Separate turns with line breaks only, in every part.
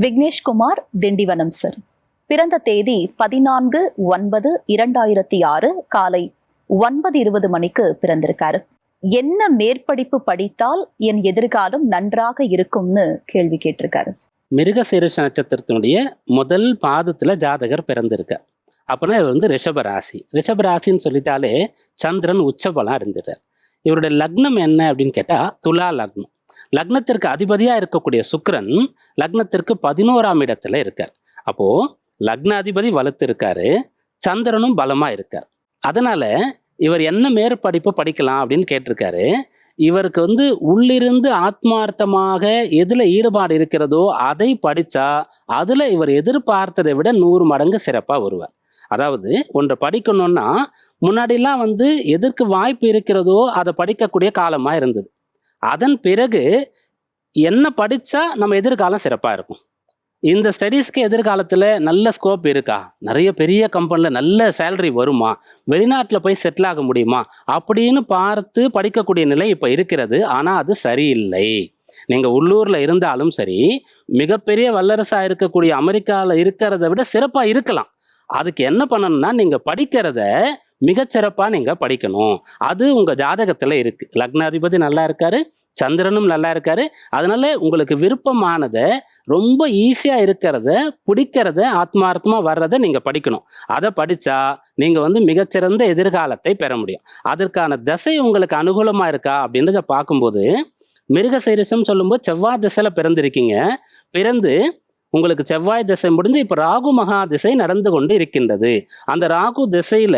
Vigneshkumar Tindivanam sir. பிறந்த தேதி பதினான்கு ஒன்பது இரண்டாயிரத்தி ஆறு காலை ஒன்பது இருபது மணிக்கு பிறந்திருக்காரு. என்ன மேற்படிப்பு படித்தால் என் எதிர்காலம் நன்றாக இருக்கும்னு கேள்வி கேட்டிருக்காரு
மிருகசீரிஷ நட்சத்திரத்தினுடைய முதல் பாதத்துல ஜாதகர் பிறந்திருக்கார். அப்போனா இவர் வந்து ரிஷபராசி ரிஷபராசின்னு சொல்லிட்டாலே சந்திரன் உச்சபலம் இருந்துடுறார். இவருடைய லக்னம் என்ன அப்படின்னு கேட்டா துலா லக்னம். லக்னத்திற்கு அதிபதியாக இருக்கக்கூடிய சுக்கரன் லக்னத்திற்கு பதினோராம் இடத்துல இருக்கார். அப்போ லக்ன அதிபதி வலுத்து இருக்காரு சந்திரனும் பலமா இருக்கார். அதனால இவர் என்ன மேற்படிப்பு படிக்கலாம் அப்படின்னு கேட்டிருக்காரு. இவருக்கு வந்து உள்ளிருந்து ஆத்மார்த்தமாக எதில் ஈடுபாடு இருக்கிறதோ அதை படித்தா அதில் இவர் எதிர்பார்த்ததை விட நூறு மடங்கு சிறப்பாக வருவார். அதாவது ஒன்றை படிக்கணும்னா முன்னாடிலாம் வந்து எதற்கு வாய்ப்பு இருக்கிறதோ அதை படிக்கக்கூடிய காலமாக இருந்தது. அதன் பிறகு என்ன படித்தா நம்ம எதிர்காலம் சிறப்பாக இருக்கும். இந்த ஸ்டடீஸ்க்கு எதிர்காலத்தில் நல்ல ஸ்கோப் இருக்கா? நிறைய பெரிய கம்பெனியில் நல்ல சேலரி வருமா? வெளிநாட்டில் போய் செட்டில் ஆக முடியுமா? அப்படின்னு பார்த்து படிக்கக்கூடிய நிலை இப்போ இருக்கிறது. ஆனால் அது சரியில்லை. நீங்கள் உள்ளூரில் இருந்தாலும் சரி மிகப்பெரிய வல்லரசாக இருக்கக்கூடிய அமெரிக்காவில் இருக்கிறத விட சிறப்பாக இருக்கலாம். அதுக்கு என்ன பண்ணணும்னா நீங்கள் படிக்கிறத மிகச்சிறப்பாக நீங்கள் படிக்கணும். அது உங்கள் ஜாதகத்தில் இருக்குது லக்னாதிபதி நல்லா இருக்காரு சந்திரனும் நல்லா இருக்காரு. அதனால உங்களுக்கு விருப்பமானதை ரொம்ப ஈஸியாக இருக்கிறத பிடிக்கிறத ஆத்மார்த்தமாக வர்றதை நீங்கள் படிக்கணும். அதை படித்தா நீங்கள் வந்து மிகச்சிறந்த எதிர்காலத்தை பெற முடியும். அதற்கான தசை உங்களுக்கு அனுகூலமாக இருக்கா அப்படின்றத பார்க்கும்போது மிருக சைரசம் சொல்லும்போது செவ்வாய் திசையில் பிறந்திருக்கீங்க. பிறந்து உங்களுக்கு செவ்வாய் திசை முடிஞ்சு இப்போ ராகு மகா திசை நடந்து கொண்டு இருக்கின்றது. அந்த ராகு திசையில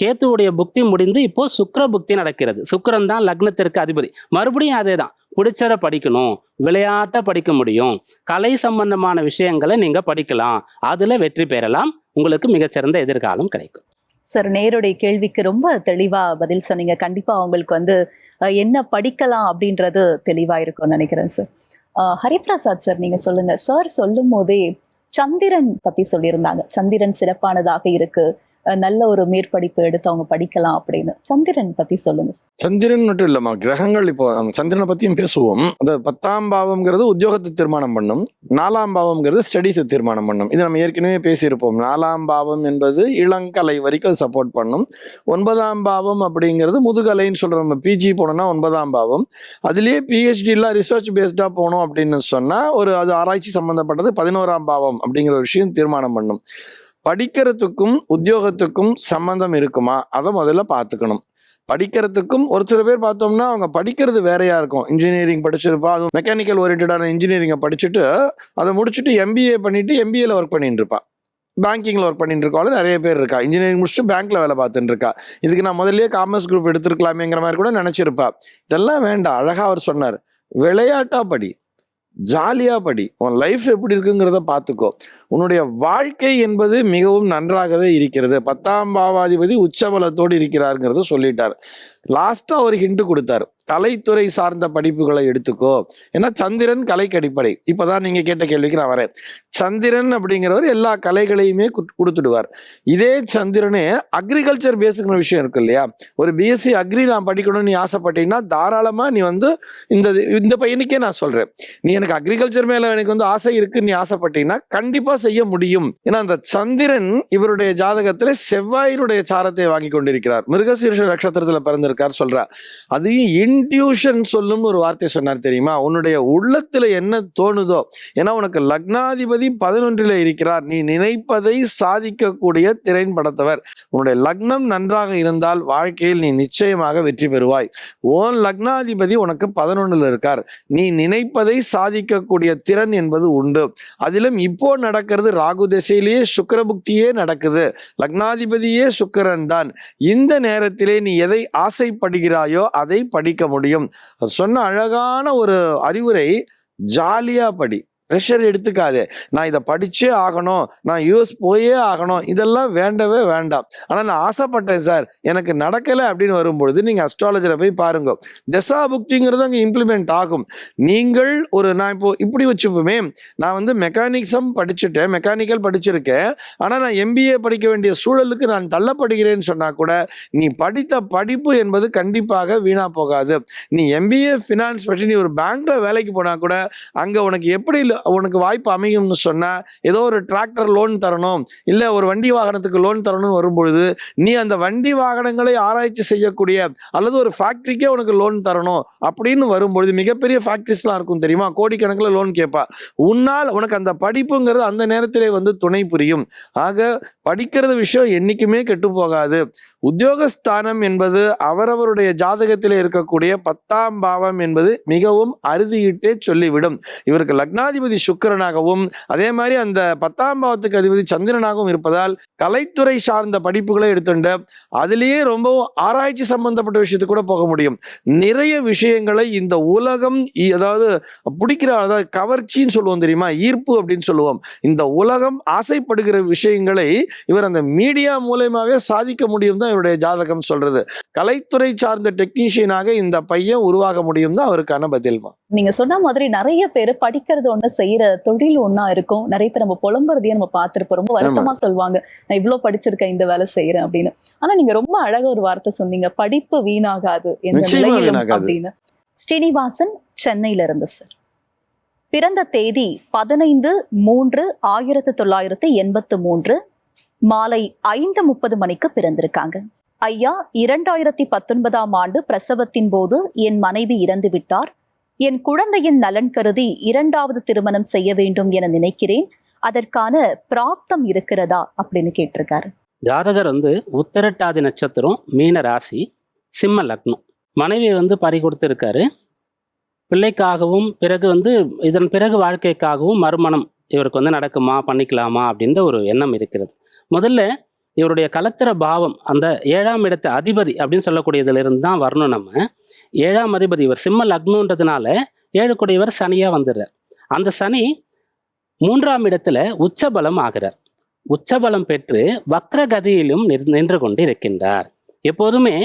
கேத்துவுடைய புக்தி முடிந்து இப்போ சுக்கிர புக்தி நடக்கிறது. சுக்கரன் தான் லக்னத்திற்கு அதிபதி. மறுபடியும் அதே தான் பிடிச்சத படிக்கணும் விளையாட்டை படிக்க முடியும் கலை சம்பந்தமான விஷயங்களை நீங்க படிக்கலாம் அதுல வெற்றி பெறலாம். உங்களுக்கு மிகச்சிறந்த எதிர்காலம் கிடைக்கும்.
சார் நேருடைய கேள்விக்கு ரொம்ப தெளிவா பதில் சொன்னீங்க. கண்டிப்பா அவங்களுக்கு வந்து என்ன படிக்கலாம் அப்படின்றது தெளிவா இருக்கும்னு நினைக்கிறேன் சார். ஹரிபிரசாத் சார் நீங்க சொல்லுங்க. சார் சொல்லும் போதே சந்திரன் பத்தி சொல்லியிருந்தாங்க. சந்திரன் சிறப்பானதாக இருக்கு. நல்ல ஒரு மேற்படிப்பு எடுத்து அவங்க படிக்கலாம் அப்படின்னு. சந்திரன் பத்தி சொல்லுங்க.
சந்திரன் மட்டும் இல்லம்மா கிரகங்கள் இப்போ சந்திரனை பத்தியும் பேசுவோம். அந்த பத்தாம் பாவம்ங்கிறது உத்தியோகத்தை தீர்மானம் பண்ணும். நாலாம் பாவம்ங்கிறது ஸ்டடீஸை தீர்மானம் பண்ணும். இது நம்ம ஏற்கனவே பேசியிருப்போம். நாலாம் பாவம் என்பது இளங்கலை வரைக்கும் சப்போர்ட் பண்ணும். ஒன்பதாம் பாவம் அப்படிங்கிறது முதுகலைன்னு சொல்றோம். நம்ம பிஜி போனோம்னா ஒன்பதாம் பாவம். அதுலேயே பிஹெச்டிலாம் ரிசர்ச் பேஸ்டாக போனோம் அப்படின்னு சொன்னால் ஒரு அது ஆராய்ச்சி சம்மந்தப்பட்டது பதினோராம் பாவம் அப்படிங்கிற ஒரு விஷயம் தீர்மானம் பண்ணும். படிக்கிறதுக்கும் உத்தியோகத்துக்கும் சம்மந்தம் இருக்குமா? அதை முதல்ல பார்த்துக்கணும். படிக்கிறதுக்கும் ஒரு சில பேர் பார்த்தோம்னா அவங்க படிக்கிறது வேறையா இருக்கும். இன்ஜினியரிங் படிச்சிருப்பா அதுவும் மெக்கானிக்கல் ஓரியன்டான இன்ஜினியரிங்கை படிச்சுட்டு அதை முடிச்சுட்டு எம்பிஏ பண்ணிட்டு எம்பிஏல ஒர்க் பண்ணிட்டு இருப்பா. பேங்கிங்கில் ஒர்க் பண்ணிட்டு இருக்காலும் நிறைய பேர் இருக்கா. இன்ஜினியரிங் முடிச்சுட்டு பேங்க்ல வேலை பார்த்துட்டு இருக்கா. இதுக்கு நான் முதல்லயே காமர்ஸ் குரூப் எடுத்திருக்கலாமேங்கிற மாதிரி கூட நினைச்சிருப்பா. இதெல்லாம் வேண்டாம். அழகா அவர் சொன்னார். விளையாட்டா படி. ஜாலியாக படி. உன் லைஃப் எப்படி இருக்குங்கிறத பார்த்துக்கோ. உன்னுடைய வாழ்க்கை என்பது மிகவும் நன்றாகவே இருக்கிறது. பத்தாம் பாவாதிபதி உச்சபலத்தோடு இருக்கிறாருங்கிறத சொல்லிட்டார். லாஸ்ட்டாக ஒரு ஹிண்ட் கொடுத்தார். கலைத்துறை சார்ந்த படிப்புகளை எடுத்துக்கோ. ஏன்னா சந்திரன் கலைக்கு அடிப்படை. இப்பதான் நீங்கள் கேட்ட கேள்விக்கு நான் வரேன். சந்திரன் அப்படிங்கிறவர் எல்லா கலைகளையுமே குட்- கொடுத்துடுவார். இதே சந்திரனே அக்ரிகல்ச்சர் பேஸுங்கிற விஷயம் இருக்கு இல்லையா? ஒரு பிஎஸ்சி அக்ரி நான் படிக்கணும்னு நீ ஆசைப்பட்டீங்கன்னா தாராளமாக நீ வந்து இந்த இந்த பையனுக்கே நான் சொல்கிறேன் நீ எனக்கு அக்ரிகல்ச்சர் மேலே எனக்கு வந்து ஆசை இருக்குன்னு நீ ஆசைப்பட்டீங்கன்னா கண்டிப்பாக செய்ய முடியும். ஏன்னா அந்த சந்திரன் இவருடைய ஜாதகத்தில் செவ்வாயினுடைய சாரத்தை வாங்கி கொண்டிருக்கிறார். மிருகசீர்ஷ நட்சத்திரத்துல வந்திருக்கார் சொல்றார் அதையும் இன்ட்யூஷன் சொல்லும்னு ஒரு வார்த்தை சொன்னார் தெரியுமா? உன்னுடைய உள்ளத்துல என்ன தோணுதோ ஏன்னா உனக்கு லக்னாதிபதி பதினொன்றில் இருக்கிறார். நீ நினைப்பதை சாதிக்கக்கூடிய திறன் படத்தவர். உன்னுடைய லக்னம் நன்றாக இருந்தால் வாழ்க்கையில் நீ நிச்சயமாக வெற்றி பெறுவாய். ஓன் லக்னாதிபதி உனக்கு பதினொன்றில் இருக்கார். நீ நினைப்பதை சாதிக்கக்கூடிய திறன் என்பது உண்டு. அதிலும் இப்போ நடக்கிறது ராகு திசையிலேயே சுக்கிரபுக்தியே நடக்குது. லக்னாதிபதியே சுக்கரன் தான். இந்த நேரத்திலே நீ எதை ஆசை ஆசைப்படுகிறாயோ அதை படிக்க முடியும். சொன்ன அழகான ஒரு அறிவுரை ஜாலியா படி. ப்ரெஷர் எடுத்துக்காதே. நான் இதை படிச்சே ஆகணும். நான் யூஎஸ் போயே ஆகணும். இதெல்லாம் வேண்டவே வேண்டாம். ஆனால் நான் ஆசைப்பட்டேன் சார். எனக்கு நடக்கலை அப்படின்னு வரும்பொழுது நீங்கள் அஸ்ட்ராலஜியில் போய் பாருங்க. தசா புக்திங்கிறது அங்கே இம்ப்ளிமெண்ட் ஆகும். நீங்கள் ஒரு நான் இப்போ இப்படி வச்சுப்போமே. நான் வந்து மெக்கானிக்ஸம் படிச்சுட்டேன். மெக்கானிக்கல் படிச்சிருக்கேன். ஆனால் நான் எம்பிஏ படிக்க வேண்டிய சூழலுக்கு நான் தள்ளப்படுகிறேன்னு சொன்னால் கூட நீ படித்த படிப்பு என்பது கண்டிப்பாக வீணாக போகாது. நீ எம்பிஏ ஃபினான்ஸ் பற்றி நீ ஒரு பேங்க்ல வேலைக்கு போனால் கூட அங்கே உனக்கு எப்படி உனக்கு வாய்ப்பு அமையும்னு சொன்னால் ஏதோ ஒரு டிராக்டர் லோன் தரணும் இல்லை ஒரு வண்டி வாகனத்துக்கு லோன் தரணும்னு வரும்பொழுது நீ அந்த வண்டி வாகனங்களை ஆராய்ச்சி செய்யக்கூடிய அல்லது ஒரு ஃபேக்ட்ரிக்கே உனக்கு லோன் தரணும் அப்படின்னு வரும்பொழுது மிகப்பெரிய ஃபேக்ட்ரிஸ்லாம் இருக்கும் தெரியுமா? கோடிக்கணக்கில் லோன் கேட்பா. உன்னால் உனக்கு அந்த படிப்புங்கிறது அந்த நேரத்திலே வந்து துணை புரியும். ஆக படிக்கிறது விஷயம் என்றைக்குமே கெட்டு போகாது. உத்தியோகஸ்தானம் என்பது அவரவருடைய ஜாதகத்தில் இருக்கக்கூடிய பத்தாம் பாவம் என்பது மிகவும் அறுதியிட்டே சொல்லிவிடும். இவருக்கு லக்னாதிபதி அதிபதி சுக்கரனாகவும் அதே மாதிரி அந்த பத்தாம் பாவத்துக்கு அதிபதி சந்திரனாகவும் இருப்பதால் கலைத்துறை சார்ந்த படிப்புகளை எடுத்துட்டு அதுலேயே ரொம்பவும் ஆராய்ச்சி சம்பந்தப்பட்ட விஷயத்துக்கு கூட போக முடியும். நிறைய விஷயங்களை இந்த உலகம் அதாவது பிடிக்கிற அதாவது கவர்ச்சின்னு சொல்லுவோம் தெரியுமா? ஈர்ப்பு அப்படின்னு சொல்லுவோம். இந்த உலகம் ஆசைப்படுகிற விஷயங்களை இவர் அந்த மீடியா மூலயமாவே சாதிக்க முடியும் தான் இவருடைய ஜாதகம் சொல்றது. கலைத்துறை சார்ந்த டெக்னீஷியனாக இந்த பையன் உருவாக முடியும் தான் அவருக்கான பதில்மா.
நீங்க சொன்ன மாதிரி நிறைய பேர் படிக்கிறது ஒன்று செய்யற தொழில் ஒண்ணா இருக்கும். நிறைய பேர் நம்ம புலம்புறதையே நம்ம பார்த்திருப்போம் ரொம்ப வருத்தமா சொல்லுவாங்க நான் இவ்வளவு படிச்சிருக்கேன் இந்த வேலை செய்யறேன் அப்படின்னு. ஆனா நீங்க ரொம்ப அழகா ஒரு வார்த்தை சொன்னீங்க. படிப்பு நிலையிலும்
வீணாகாது.
அப்படின்னு. ஸ்ரீனிவாசன் சென்னையில இருந்து சார். பிறந்த தேதி பதினைந்து மூன்று ஆயிரத்தி தொள்ளாயிரத்தி எண்பத்து மூன்று. மாலை ஐந்து முப்பது மணிக்கு பிறந்திருக்காங்க. ஐயா இரண்டாயிரத்தி பத்தொன்பதாம் ஆண்டு பிரசவத்தின் போது என் மனைவி இறந்து விட்டார் என் குழந்தையின் நலன் கருதி இரண்டாவது திருமணம் செய்ய வேண்டும் என நினைக்கிறேன். அதற்கான பிராப்தம் இருக்கிறதா? அப்படின்னு கேட்டிருக்காரு.
ஜாதகர் வந்து உத்தரட்டாதி நட்சத்திரம் மீன ராசி சிம்ம லக்னம். மனைவி வந்து பறி கொடுத்துருக்காரு. பிள்ளைக்காகவும் பிறகு வந்து இதன் பிறகு வாழ்க்கைக்காகவும் மறுமணம் இவருக்கு வந்து நடக்குமா பண்ணிக்கலாமா அப்படின்ற ஒரு எண்ணம் இருக்கிறது. முதல்ல இவருடைய கலத்திர பாவம் அந்த ஏழாம் இடத்த அதிபதி அப்படின்னு சொல்லக்கூடியதுலேருந்து தான் வரணும் நம்ம. ஏழாம் அதிபதி இவர் சிம்ம லக்னன்றதுனால ஏழு கூடியவர் சனியாக வந்துடுறார். அந்த சனி மூன்றாம் இடத்துல உச்சபலம் ஆகிறார். உச்சபலம் பெற்று வக்ரகதியிலும் நின்று கொண்டு இருக்கின்றார் எப்போதுமே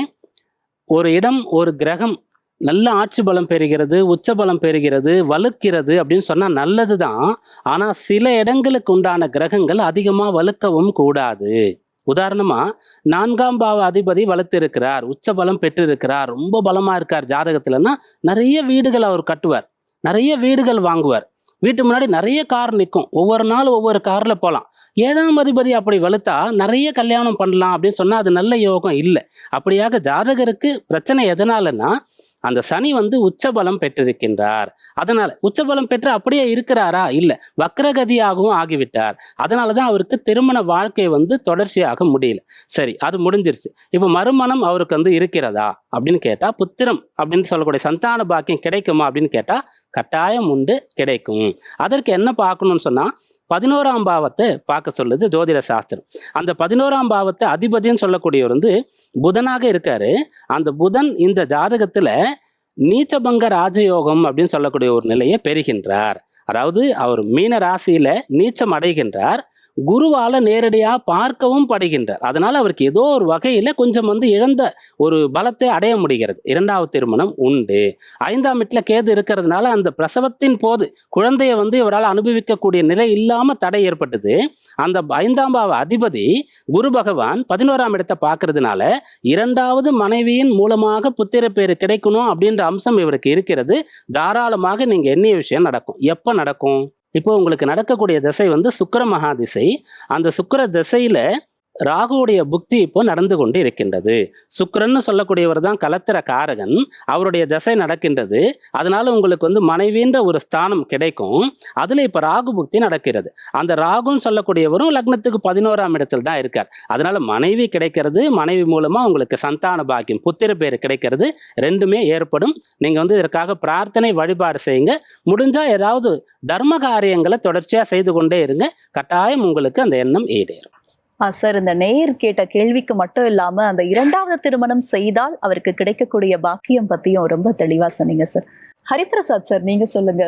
ஒரு இடம் ஒரு கிரகம் நல்ல ஆட்சி பலம் பெறுகிறது உச்சபலம் பெறுகிறது வலுக்கிறது அப்படின்னு சொன்னால் நல்லது தான் ஆனால் சில இடங்களுக்கு உண்டான கிரகங்கள் அதிகமாக வலுக்கவும் கூடாது. உதாரணமாக நான்காம் பாவ அதிபதி வளர்த்திருக்கிறார் உச்ச பலம் பெற்றிருக்கிறார் ரொம்ப பலமாக இருக்கார் ஜாதகத்துலன்னா நிறைய வீடுகள் அவர் கட்டுவார் நிறைய வீடுகள் வாங்குவார். வீட்டு முன்னாடி நிறைய கார் நிற்கும் ஒவ்வொரு நாளும் ஒவ்வொரு காரில் போகலாம் ஏழாம் அதிபதி அப்படி வலுத்தா நிறைய கல்யாணம் பண்ணலாம் அப்படின்னு சொன்னால் அது நல்ல யோகம் இல்லை. அப்படியாக ஜாதகருக்கு பிரச்சனை எதனாலன்னா அந்த சனி வந்து உச்சபலம் பெற்றிருக்கின்றார். அதனால் உச்சபலம் பெற்று அப்படியே இருக்கிறாரா? இல்லை. வக்ரகதியாகவும் ஆகிவிட்டார். அதனால தான் அவருக்கு திருமண வாழ்க்கை வந்து தொடர்ச்சியாக முடியல. சரி அது முடிஞ்சிருச்சு. இப்போ மறுமணம் அவருக்கு வந்து இருக்கிறதா? அப்படின்னு கேட்டால் புத்திரம் அப்படின்னு சொல்லக்கூடிய சந்தான பாக்கியம் கிடைக்குமா அப்படின்னு கேட்டால் கட்டாயம் உண்டு கிடைக்கும். அதற்கு என்ன பார்க்கணும்னு சொன்னால் பதினோராம் பாவத்தை பார்க்க சொல்லுது ஜோதிட சாஸ்திரம். அந்த பதினோராம் பாவத்தை அதிபதினு சொல்லக்கூடியவர் வந்து புதனாக இருக்காரு. அந்த புதன் இந்த ஜாதகத்துல நீச்சபங்க ராஜயோகம் அப்படின்னு சொல்லக்கூடிய ஒரு நிலையை பெறுகின்றார். அதாவது அவர் மீன ராசியில நீச்சம் அடைகின்றார். குருவால நேரடியாக பார்க்கவும் படுகின்றார். அதனால் அவருக்கு ஏதோ ஒரு வகையில் கொஞ்சம் வந்து இழந்த ஒரு பலத்தை அடைய முடிகிறது. இரண்டாவது திருமணம் உண்டு. ஐந்தாம் வீட்டில் கேது இருக்கிறதுனால அந்த பிரசவத்தின் போது குழந்தையை வந்து இவரால் அனுபவிக்கக்கூடிய நிலை இல்லாமல் தடை ஏற்பட்டது. அந்த ஐந்தாம் பாவ அதிபதி குரு பகவான் பதினோராம் இடத்தை பார்க்கறதுனால இரண்டாவது மனைவியின் மூலமாக புத்திர பேர் கிடைக்கணும் அப்படின்ற அம்சம் இவருக்கு இருக்கிறது. தாராளமாக நீங்கள் எண்ணிய விஷயம் நடக்கும். எப்போ நடக்கும்? இப்போ உங்களுக்கு நடக்கக்கூடிய திசை வந்து சுக்கர மகா திசை. அந்த சுக்கிர திசையில ராகுவுடைய புக்தி இப்போ நடந்து கொண்டு இருக்கின்றது சுக்கரன்னு சொல்லக்கூடியவர் தான் கலத்திர காரகன் அவருடைய திசை நடக்கின்றது. அதனால உங்களுக்கு வந்து மனைவின்ற ஒரு ஸ்தானம் கிடைக்கும். அதில் இப்போ ராகு புக்தி நடக்கிறது. அந்த ராகுன்னு சொல்லக்கூடியவரும் லக்னத்துக்கு பதினோராம் இடத்தில் தான் இருக்கார். அதனால மனைவி கிடைக்கிறது மனைவி மூலமா உங்களுக்கு சந்தான பாக்கியம் புத்திர பேர் கிடைக்கிறது ரெண்டுமே ஏற்படும். நீங்க வந்து இதற்காக பிரார்த்தனை வழிபாடு செய்யுங்க. முடிஞ்சா ஏதாவது தர்ம காரியங்களை தொடர்ச்சியாக செய்து கொண்டே இருங்க. கட்டாயம் உங்களுக்கு அந்த எண்ணம் ஈடேறும்.
சார் இந்த நேர் கேட்ட கேள்விக்கு மட்டும் இல்லாம அந்த இரண்டாவது திருமணம் செய்தால் அவருக்கு கிடைக்கக்கூடிய பாக்கியம் பத்தியும் ரொம்ப தெளிவா சொன்னீங்க சார். ஹரிபிரசாத் சார் நீங்க சொல்லுங்க.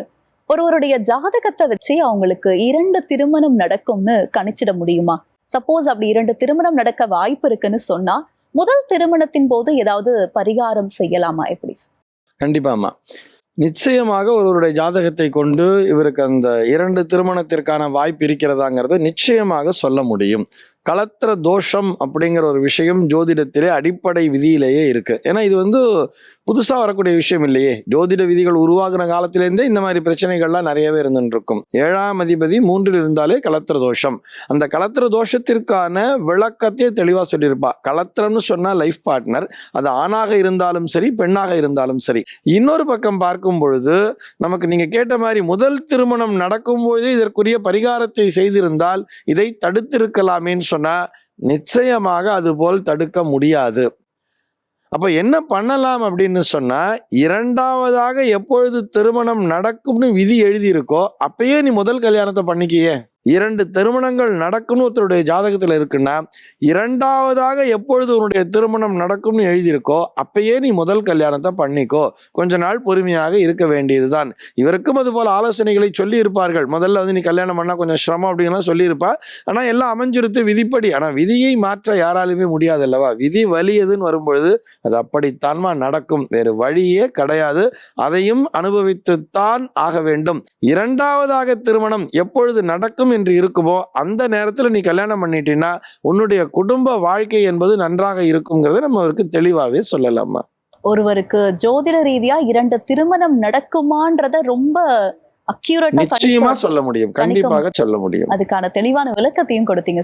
ஒருவருடைய ஜாதகத்தை வச்சு அவங்களுக்கு இரண்டு திருமணம் நடக்கும்னு கணிச்சிட முடியுமா? சப்போஸ் அப்படி இரண்டு திருமணம் நடக்க வாய்ப்பு இருக்குன்னு சொன்னா முதல் திருமணத்தின் போது ஏதாவது பரிகாரம் செய்யலாமா? எப்படி
கண்டிப்பாமா நிச்சயமாக ஒருவருடைய ஜாதகத்தை கொண்டு இவருக்கு அந்த இரண்டு திருமணத்திற்கான வாய்ப்பு இருக்கிறதாங்கிறது நிச்சயமாக சொல்ல முடியும். கலத்திர தோஷம் அப்படிங்கிற ஒரு விஷயம் ஜோதிடத்திலே அடிப்படை விதியிலேயே இருக்கு. ஏன்னா இது வந்து புதுசாக வரக்கூடிய விஷயம் இல்லையே. ஜோதிட விதிகள் உருவாகின காலத்திலேருந்தே இந்த மாதிரி பிரச்சனைகள்லாம் நிறையவே இருந்துருக்கும் ஏழாம் அதிபதி மூன்றில் இருந்தாலே கலத்திர தோஷம். அந்த கலத்திர தோஷத்திற்கான விளக்கத்தையே தெளிவாக சொல்லியிருப்பா. கலத்திரம்னு சொன்னால் லைஃப் பார்ட்னர். அது ஆணாக இருந்தாலும் சரி பெண்ணாக இருந்தாலும் சரி. இன்னொரு பக்கம் பார்க்கும் பொழுது நமக்கு நீங்கள் கேட்ட மாதிரி முதல் திருமணம் நடக்கும் பொழுதே இதற்குரிய பரிகாரத்தை செய்திருந்தால் இதை தடுத்திருக்கலாமேன்னு சொன்னா நிச்சயமாக அதுபோல் தடுக்க முடியாது. அப்ப என்ன பண்ணலாம் அப்படின்னு சொன்னா இரண்டாவதாக எப்பொழுது திருமணம் நடக்கும்னு விதி எழுதியிருக்கோ அப்பயே நீ முதல் கல்யாணத்தை பண்ணிக்கியே. இரண்டு திருமணங்கள் நடக்கும்னு ஒருத்தருடைய ஜாதகத்தில் இருக்குன்னா இரண்டாவதாக எப்பொழுது உன்னுடைய திருமணம் நடக்கும்னு எழுதியிருக்கோ அப்பயே நீ முதல் கல்யாணத்தை பண்ணிக்கோ. கொஞ்ச நாள் பொறுமையாக இருக்க வேண்டியதுதான். இவருக்கும் அதுபோல் ஆலோசனைகளை சொல்லி இருப்பார்கள் முதல்ல வந்து நீ கல்யாணம் பண்ணால் கொஞ்சம் சிரமம் அப்படிங்கலாம் சொல்லியிருப்பா. ஆனால் எல்லாம் அமைஞ்சிருத்து விதிப்படி. ஆனால் விதியை மாற்ற யாராலுமே முடியாது அல்லவா விதி வலியதுன்னு வரும்பொழுது அது அப்படித்தான்மா நடக்கும். வேறு வழியே கிடையாது. அதையும் அனுபவித்துத்தான் ஆக வேண்டும். இரண்டாவதாக திருமணம் எப்பொழுது நடக்கும் என்று இருக்குமோ அந்த நேரத்துல நீ கல்யாணம் பண்ணிட்டீன்னா உன்னுடைய குடும்ப வாழ்க்கை என்பது நன்றாக இருக்குங்கிறத நம்ம அவருக்கு தெளிவாகவே சொல்லலாமா?
ஒருவருக்கு ஜோதிட ரீதியா இரண்டு திருமணம் நடக்குமான்றத ரொம்ப அக்யூரேட்டா
நிச்சயமா சொல்ல முடியும். கண்டிப்பாக சொல்ல முடியும்.
அதுக்கான தெளிவான விளக்கத்தையும் கொடுத்தீங்க.